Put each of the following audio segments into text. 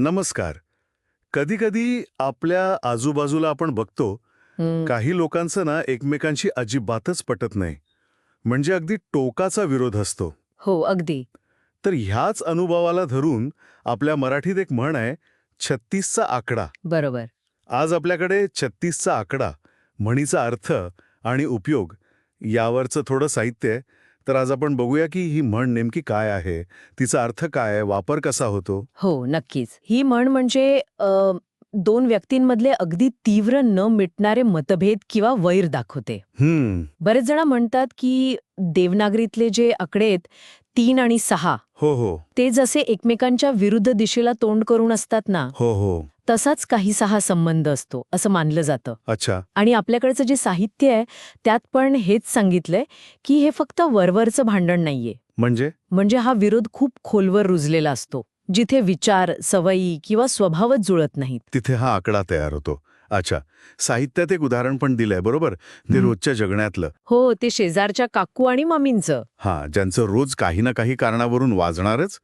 नमस्कार. कधीकधी आपल्या आजूबाजूला आपण बघतो काही लोकांचं ना एकमेकांशी अजिबातच पटत नाही. म्हणजे अगदी टोकाचा विरोध असतो. हो अगदी. तर ह्याच अनुभवाला धरून आपल्या मराठीत एक म्हण आहे छत्तीसचा आकडा. बरोबर. आज आपल्याकडे छत्तीसचा आकडा म्हणीचा अर्थ आणि उपयोग यावरचं थोडं साहित्य आहे. तर आज आपण बघूया की ही म्हण नेमकी काय आहे तिचा अर्थ काय आहे वापर कसा होतो? हो नक्कीच. ही म्हण म्हणजे दोन व्यक्तींमधले अगदी तीव्र न मिटणारे मतभेद किंवा वैर दाखवते. हम्म. बरेच जण म्हणतात की देवनागरीतले जे आकडे आहेत तीन आणि सहा हो हो. ते जसे एकमेकांच्या विरुद्ध दिशेला तोंड करून असतात ना हो हो. तसाच काहीसा हा संबंध असतो असं मानलं जातं. अच्छा. आणि आपल्याकडचं जे साहित्य आहे त्यात पण हेच सांगितलंय की हे फक्त वरवरचं भांडण नाहीये. म्हणजे? म्हणजे हा विरोध खूप खोलवर रुजलेला असतो जिथे विचार सवयी किंवा स्वभावच जुळत नाहीत. तिथे हा आकडा तयार होतो. अच्छा. साहित्यात एक उदाहरण पण दिलंय बरोबर? ते. रोजच्या जगण्यातलं. हो ते शेजारच्या काकू आणि मामींचं हा ज्यांचं रोज काही ना काही कारणावरून वाजणारच.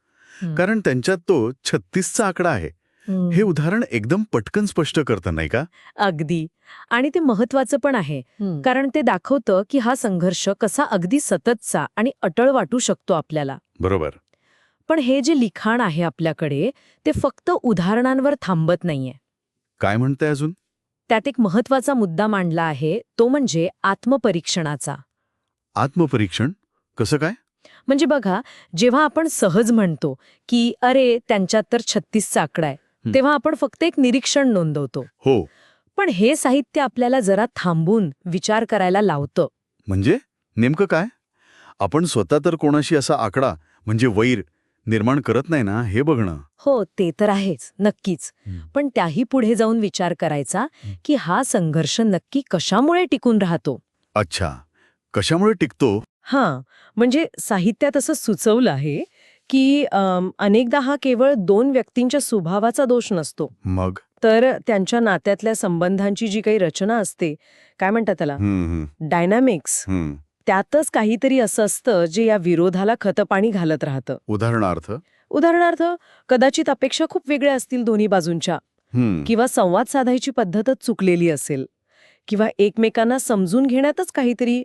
कारण त्यांच्यात तो छत्तीसचा आकडा आहे. हं. हे उदाहरण एकदम पटकन स्पष्ट करतं नाही का? अगदी. आणि ते महत्वाचं पण आहे. कारण ते दाखवतं की हा संघर्ष कसा अगदी सततचा आणि अटळ वाटू शकतो आपल्याला. बरोबर. पण हे जे लिखाण आहे आपल्याकडे ते फक्त उदाहरणांवर थांबत नाहीये. काय म्हणतंय अजून? त्यात एक महत्त्वाचा मुद्दा मांडला आहे तो म्हणजे आत्मपरीक्षणाचा. आत्मपरीक्षण? कसं काय? म्हणजे बघा जेव्हा आपण सहज म्हणतो की अरे त्यांच्यात तर छत्तीसचा आकडा आहे. तेव्हा आपण फक्त एक निरीक्षण नोंदवतो. हो. पण हे साहित्य आपल्याला जरा थांबून विचार करायला लावतं. म्हणजे? नेमकं काय? आपण स्वतः तर कोणाशी असा आकडा म्हणजे वैर निर्माण करत नाही ना हे बघणं. हो ते तर आहेच नक्कीच. पण त्याही पुढे जाऊन विचार करायचा. की हा संघर्ष नक्की कशामुळे टिकून राहतो? अच्छा. कशामुळे टिकतो? हां म्हणजे साहित्यात असं सुचवलं आहे की अम, अनेकदा हा केवळ दोन व्यक्तींच्या स्वभावाचा दोष नसतो. मग? तर त्यांच्या नात्यातल्या संबंधांची जी काही रचना असते काय म्हणतात त्याला? हम्म, हम्म, डायनामिक्स हम्म. त्यातच काहीतरी असं असतं जे या विरोधाला खतपाणी घालत राहतं. उदाहरणार्थ? उदाहरणार्थ कदाचित अपेक्षा खूप वेगळ्या असतील दोन्ही बाजूंच्या. किंवा संवाद साधायची पद्धतच चुकलेली असेल. किंवा एकमेकांना समजून घेण्यातच काहीतरी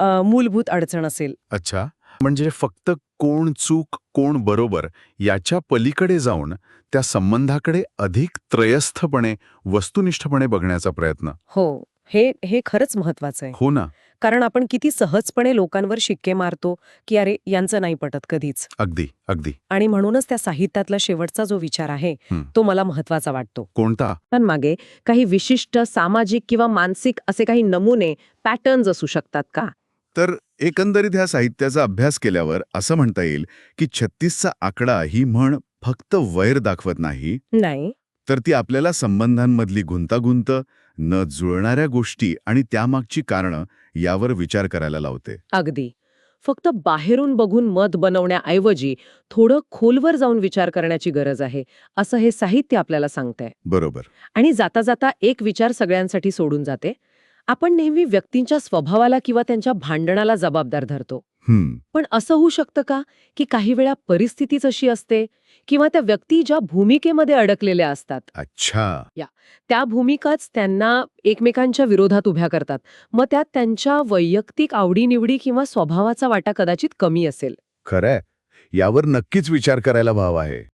मूलभूत अडचण असेल. अच्छा. म्हणजे फक्त कोण चूक कोण बरोबर याच्या पलीकडे जाऊन त्या संबंधाकडे अधिक त्रयस्थपणे वस्तुनिष्ठपणे बघण्याचा प्रयत्न. हो. हे हे खरंच महत्वाचं आहे. हो ना. कारण आपण किती सहजपणे लोकांवर शिक्के मारतो की अरे यांचं नाही पटत कधीच. अगदी अगदी. आणि म्हणूनच त्या साहित्यातला शेवटचा जो विचार आहे. तो मला महत्त्वाचा वाटतो. कोणता? पण मागे काही विशिष्ट सामाजिक किंवा मानसिक असे काही नमुने पॅटर्न्स असू शकतात का? तर एकंदरीत ह्या साहित्याचा अभ्यास केल्यावर असं म्हणता येईल की छत्तीसचा आकडा ही म्हण फक्त वैर दाखवत नाही. नाही. तर ती आपल्याला संबंधांमधली गुंतागुंत न जुळणाऱ्या गोष्टी आणि त्यामागची कारणं यावर विचार करायला लावते. अगदी. फक्त बाहेरून बघून मत बनवण्याऐवजी थोडं खोलवर जाऊन विचार करण्याची गरज आहे असं हे साहित्य आपल्याला सांगतंय. बरोबर. आणि जाता जाता एक विचार सगळ्यांसाठी सोडून जाते. आपण नेहमी व्यक्तींच्या स्वभावाला किंवा त्यांच्या भांडणाला जबाबदार धरतो. पण असं होऊ शकतं का की काही वेळा परिस्थितीच अशी असते किंवा त्या व्यक्ती ज्या भूमिकेमध्ये अडकलेल्या असतात? अच्छा. त्या भूमिकाच त्यांना एकमेकांच्या विरोधात उभ्या करतात. मग त्यात त्यांच्या वैयक्तिक आवडीनिवडी किंवा स्वभावाचा वाटा कदाचित कमी असेल. खरंय. यावर नक्कीच विचार करायला भाव आहे.